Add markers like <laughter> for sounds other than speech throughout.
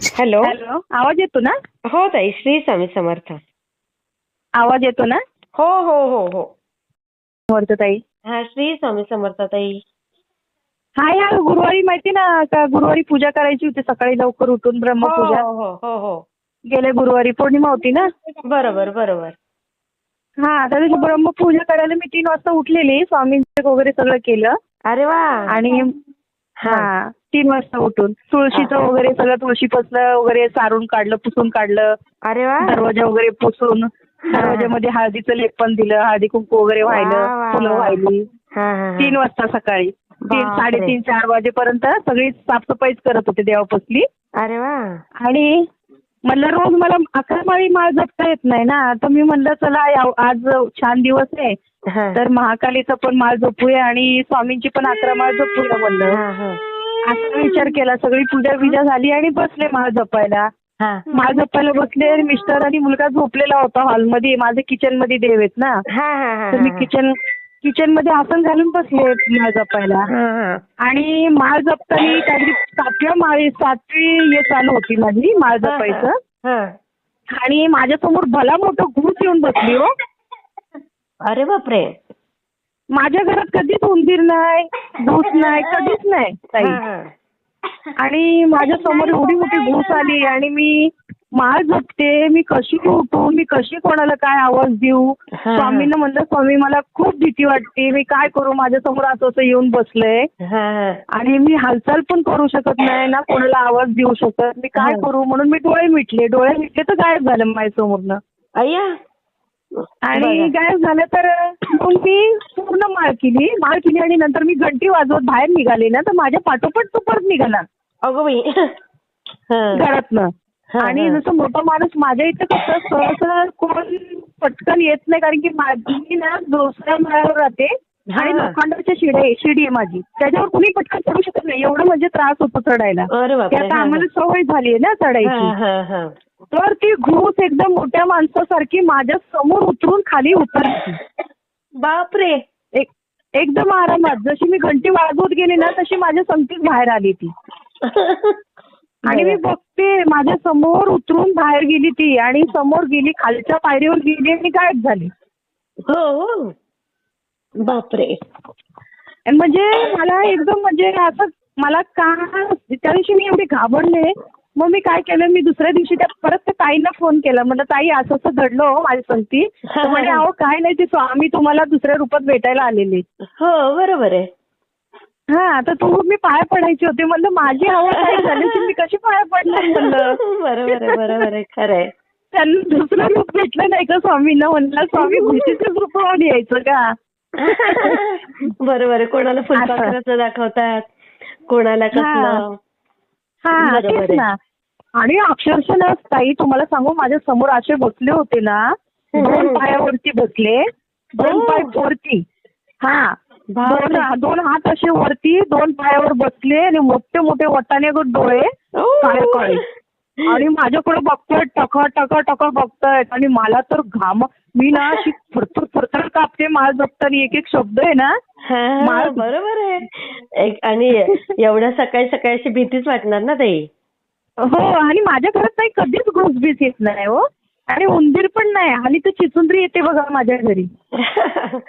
Hello hello आवाज येतो ना? हो ताई श्री स्वामी समर्थ. आवाज येतो ना? हो हो हो हो. समर्थ ताई. हा श्री स्वामी समर्थ ताई. हा या गुरुवारी माहिती ना का गुरुवारी पूजा करायची होती. सकाळी लवकर उठून हो ब्रह्मपूजा. हो हो हो गेल्या गुरुवारी. पौर्णिमा होती ना? बरोबर बरोबर. हा तर ती ब्रह्मपूजा करायला मी तीन वाजता उठलेली. स्वामींचं वगैरे सगळं केलं. अरे वा. आणि हा. हा तीन वाजता उठून तुळशीचं. वगैरे सगळं तुळशी पसलं वगैरे सारून काढलं पुसून काढलं अरे वा दरवाजा वगैरे पुसून दरवाजामध्ये हळदीचं लेपन दिलं हळदी कुंकू वगैरे वा, वा, व्हायलं फुलं. व्हायली. तीन वाजता सकाळी तीन. साडेतीन चार वाजेपर्यंत सगळी साफसफाईच करत होते देवापसली अरे वा आणि म्हणलं रोज मला अकरा माळी माळ जपता येत नाही ना तर मी म्हणलं चला आज छान दिवस आहे. तर महाकालीचं पण माळ जपूया आणि स्वामींची पण अकरा माळ जपूया म्हणलं. असा विचार केला. सगळी पूजा बिजा झाली आणि बसले माळ जपायला. हा. माळ जपायला बसले मिस्टर आणि मुलगा झोपलेला होता हॉलमध्ये. माझे किचनमध्ये देव आहेत ना. हा, हा, हा, तर मी. किचन किचनमध्ये आसन घालून बसले माळ जपायला. हा. आणि माळ जपताना काहीतरी सातव्या माळी सातवी हे चालू होती माझी माळ जपायचं. हा. आणि माझ्यासमोर भला मोठं घूस येऊन बसली हो. अरे बापरे. माझ्या घरात कधीच उंदीर नाही घूस नाही कधीच नाही ताई. आणि माझ्यासमोर एवढी मोठी घूस आली आणि मी माळ जपते मी कशी उठू मी कशी कोणाला काय आवाज देऊ. स्वामींना म्हणलं स्वामी मला खूप भीती वाटते मी काय करू? माझ्यासमोर असं असं येऊन बसलंय. आणि मी हालचाल पण करू शकत नाही ना कोणाला आवाज देऊ शकत. मी काय. करू? म्हणून मी डोळे मिटले. डोळे मिटले तर गायब झालं माझ्यासमोरनं अय्या. आणि. गायब झालं तर मग मी पूर्ण माळ केली माळ केली आणि नंतर मी घंटी वाजवत बाहेर निघाले ना तर माझ्या पाठोपाठ तो परत निघाला अगं बाई हा. घरातनं आणि. जसं मोठा माणूस माझ्या इथं कसं सहसा कोण पटकन येत नाही कारण की माझी ना दुसऱ्या माळ्यावर राहते आणि हा. लोखंडाची शिडी आहे शिडी आहे माझी त्याच्यावर कुणी पटकन चढू शकत नाही एवढं म्हणजे त्रास होतो चढायला आम्हाला सवय झाली आहे ना. चढायची तर ती घूस एकदम मोठ्या माणसासारखी माझ्यासमोर उतरून खाली उतरली. बापरे. एक एकदम आरामात जशी मी घंटी वाजवत गेली ना तशी माझ्या संगतीच बाहेर आली ती. आणि मी बघते माझ्यासमोर उतरून बाहेर गेली ती आणि समोर गेली खालच्या पायरीवर गेली आणि गायब झाली. हो हो. बापरे. म्हणजे मला एकदम म्हणजे असं मला का त्या दिवशी मी एवढी घाबरले मग मी काय केलं? मी दुसऱ्या दिवशी त्या परत त्या ताईंना फोन केला. म्हणलं ताई असं असं घडलं हो माझ्या संगती. तर म्हणे <laughs> अहो काय नाही ते स्वामी तुम्हाला दुसऱ्या रूपात भेटायला आलेले. हो बरोबर आहे. हा तर तू मी पाया पडायची होते. म्हणलं माझी आवड काय झाली? तर मी कशी पाया पडणार म्हणलं. <laughs> बरोबर आहे बरोबर आहे खरंय त्यांना दुसरं रूप भेटलं नाही का स्वामींना? म्हणलं स्वामी घुशीच्याच रूपावर यायचं का? <laughs> बरोबर आहे. कोणाला फुलपाखराचं दाखवतात कोणाला कसलं? हा तेच. ना आणि अक्षरशः ना ताई तुम्हाला सांगू माझ्यासमोर असे बसले होते ना दोन. पायावरती बसले दोन हो. पाय वरती हा. दोन दोन हात असे वरती दोन पायावर बसले आणि मोठे मोठे वटाने डोळे. काळे काळे आणि माझ्याकडे बघतोय टक टक टक बघतायत आणि मला तर घाम मी ना अशी थरथर थरथर कापते. माळ जपताना एक एक शब्द आहे ना. माळ- बरोबर आहे. एक आणि एवढ्या सकाळी सकाळी अशी भीतीच वाटणार ना ताई? हो आणि माझ्या घरात नाही कधीच घुसबीस येत नाही हो. आणि उंदीर पण नाही. आणि तर चिचुंद्री येते बघा माझ्या घरी. <laughs>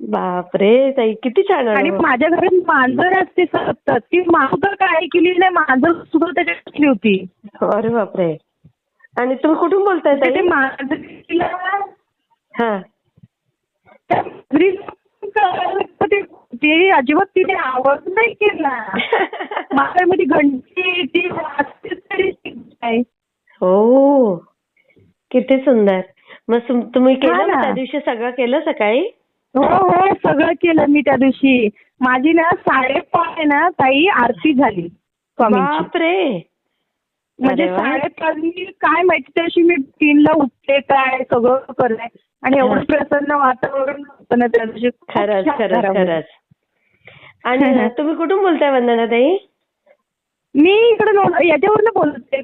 बापरे ताई किती छान आणि. माझ्या घरात मांजर असते सतत. ती मांजर काय केली नाही मांजर सुद्धा त्याच्यात होती. अरे बापरे. आणि तुम्ही कुठून बोलताय ते ताई? मांजरीला हा. ते- अजिबात तिने आवाज नाही केला. <laughs> माझ्यामध्ये घंटी ती तरी. हो. किती सुंदर. मग तुम- तुम्ही केलं. त्या दिवशी सगळं केलं सकाळी? हो हो सगळं केलं मी त्या दिवशी. माझी ना साडेपाच आहे ना ताई आरती झाली बापरे. म्हणजे. साडेपाच मी काय माहिती त्या दिवशी मी तीनला उठले काय सगळं करणे. आणि एवढं. प्रसन्न वातावरण होतं ना त्या दिवशी खरंच खरंच. खरंच. आणि <laughs> तुम्ही कुठून बोलताय वंदना ताई मी इकडे याच्यावरनं बोलते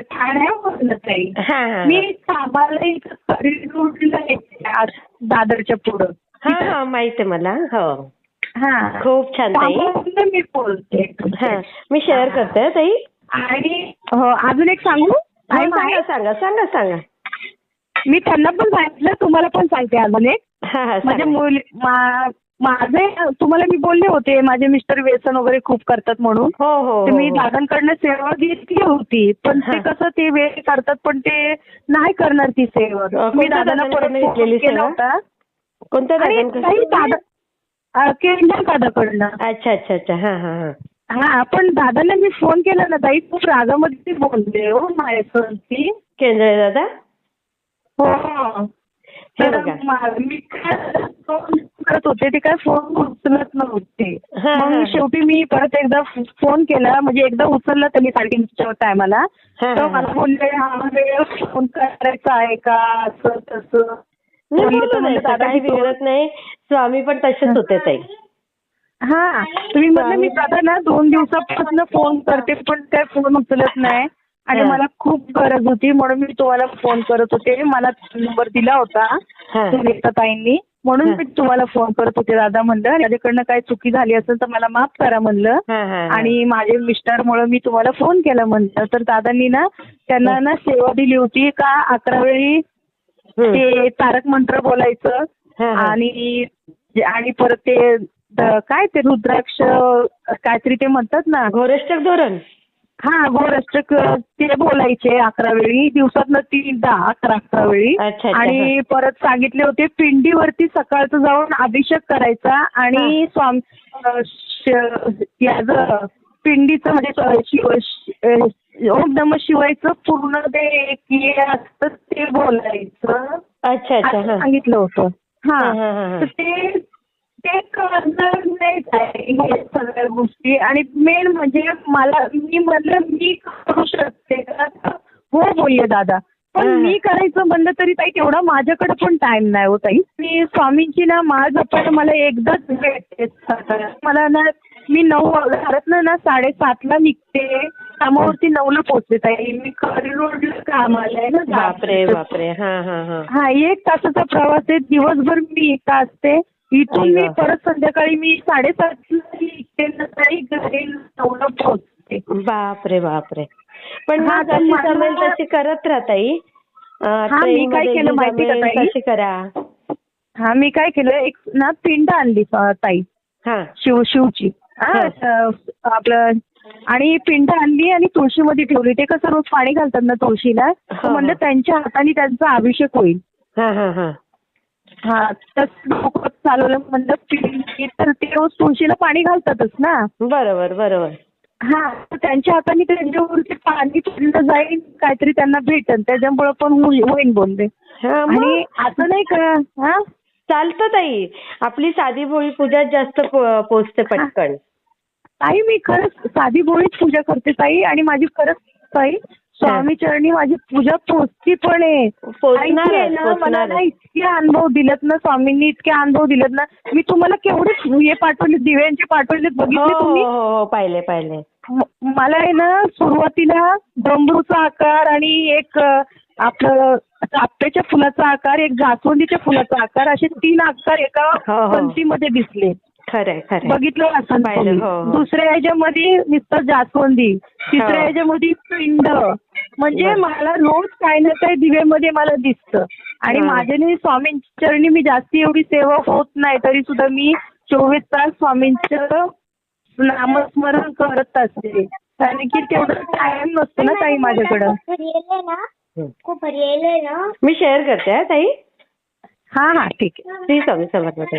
ठाण्यावरनं ताई. मी कामाला इथं दादरच्या पुढं. हा हा माहीत आहे मला हो. हा. खूप छान ताई. मी बोलते हा मी शेअर करते ताई. आणि हो, अजून एक सांगू? हो? सांगा सांगा सांगा. मी त्यांना पण सांगितलं तुम्हाला पण सांगते अजून एक. म्हणजे. मुली मा- माझे तुम्हाला मी बोलले होते माझे मिस्टर व्यसन वगैरे खूप करतात म्हणून. हो हो तर हो, मी हो. दादांकडनं सेवा घेतली होती पण ते. कसं ते वेळ काढतात पण ते नाही करणार ती सेवा. मी दादांना परत घेतलेली केला सेवा? होता. कोणत्या दादा केंद्र दादाकडनं. अच्छा अच्छा अच्छा. हा हा हा. हा पण दादांना मी फोन केला ना ताई खूप रागामध्ये बोलले हो माझ्यावरती केंद्रे दादा? हो. हे बघा. मा- काय फोन करत होते ते काय फोन उचलत नव्हते. मग. शेवटी मी परत एकदा फोन केला म्हणजे एकदा उचलला त्यांनी साडेतीनच्या टायमाला हा, तर मला. बोलले हा वेळ फोन करायचा आहे का? असं तसं. नाही म्हणलं, काही बिघडत नाही. स्वामी पण तसेच होते ताई. हा. तुम्ही म्हटलं मी दादा ना दोन दिवसापासून फोन करते पण काय फोन उचलत नाही. आणि. मला खूप गरज होती म्हणून मी तुम्हाला फोन करत होते मला नंबर दिला होता. सुनीता ताईंनी म्हणून. मी तुम्हाला फोन करत होते दादा म्हणलं माझ्याकडनं काही चुकी झाली असेल तर मला माफ करा म्हणलं. आणि माझे मिस्टरमुळे मी तुम्हाला फोन केला म्हणलं तर दादांनी ना त्यांना ना सेवा दिली होती का अकरा वेळी. ते तारक मंत्र बोलायचं. आणि आणि परत ते काय ते रुद्राक्ष काहीतरी ते म्हणतात ना घोरष्टक धोरण हा गोरष्टक ते बोलायचे अकरा वेळी दिवसातनं तीनदा अकरा अकरा वेळी. आणि परत सांगितले होते पिंडीवरती सकाळचं जाऊन अभिषेक करायचा आणि स्वामी याचं पिंडीचं म्हणजे शिव ओम नम शिवायचं पूर्ण ते एक असतं ते बोलायचं. सांगितलं होतं. हा, ते ते करणार नाही काय हे सगळ्या गोष्टी. आणि मेन म्हणजे मला मी म्हणलं मी करू शकते का? हो बोलले दादा. पण. मी करायचं म्हणलं तरी ताई तेवढा माझ्याकडे पण टाइम नाही हो ताई. मी स्वामींची ना माळ जपायला मला एकदाच भेटते. मला ना मी नऊ घरातनं ना साडेसातला निघते. कामावरती नऊला पोहोचते ताई. मी करी रोडला कामाला आहे ना बापरे बापरे. हा हा हा. हा एक तासाचा प्रवास आहे. दिवसभर मी इथं असते. इथून मी अय्या. परत संध्याकाळी मी साडेसातला पोहोचते. बापरे बापरे. पण हा, जशी मला- जमेल तशी करत राहा ताई. हा, मी काय केलं माहिती करा. हा मी काय केलं एक ना पिंड आणली ताई. हा. शिव शिवची. हा आपलं आणि पिंड आणली आणि तुळशीमध्ये ठेवली. ते कसं रोज पाणी घालतात ना तुळशीला? हा, म्हणलं हा. त्यांच्या हाताने त्यांचा अभिषेक होईल. हा चालवलं म्हणलं तर ते रोज तुळशीला पाणी घालतातच ना. बरोबर बरोबर. हा त्यांच्या हाताने त्यांच्यावरती पाणी पडलं जाईल काहीतरी त्यांना भेटेल त्याच्यामुळे पण होईल बोलले हा आणि असं नाही का? हा? चालतं ताई. आपली साधी भोळी पूजा जास्त पोचते पटकन. ताई मी खरंच साधी भोळीच पूजा करते ताई. आणि माझी खरंच ताई स्वामी चरणी माझी पूजा पोचती पण आहे. मला. ना इतके अनुभव दिलेत ना स्वामींनी इतके अनुभव दिलेत ना. मी तुम्हाला केवढे हे पाठवले दिव्यांचे पाठवले बघितले हो तुम्ही? हो हो पाहिले पाहिले. मला आहे ना सुरुवातीला डमरूचा आकार आणि एक आपलं चाफ्याच्या फुलाचा आकार एक जास्वंदीच्या फुलाचा आकार असे तीन आकार एका. पंक्तीमध्ये दिसले. खरंय खरंय. बघितलं असं पाहिलं. दुसऱ्या ह्याच्यामध्ये नुसतं जास्वंदी तिसऱ्या. ह्याच्यामध्ये पिंड. म्हणजे. मला रोज काही ना काही दिव्यामध्ये मला दिसतं. आणि. माझ्याने स्वामींच्या चरणी मी जास्ती एवढी सेवा होत नाही तरी सुद्धा मी चोवीस तास स्वामींचं नामस्मरण करत असते. कारण की तेवढं टाइम नसतो ना ताई माझ्याकडं. खूप हरियाले ना? मी शेअर करते हा ताई? हा हा ठीक आहे. श्री स्वामी समर्थ ताई.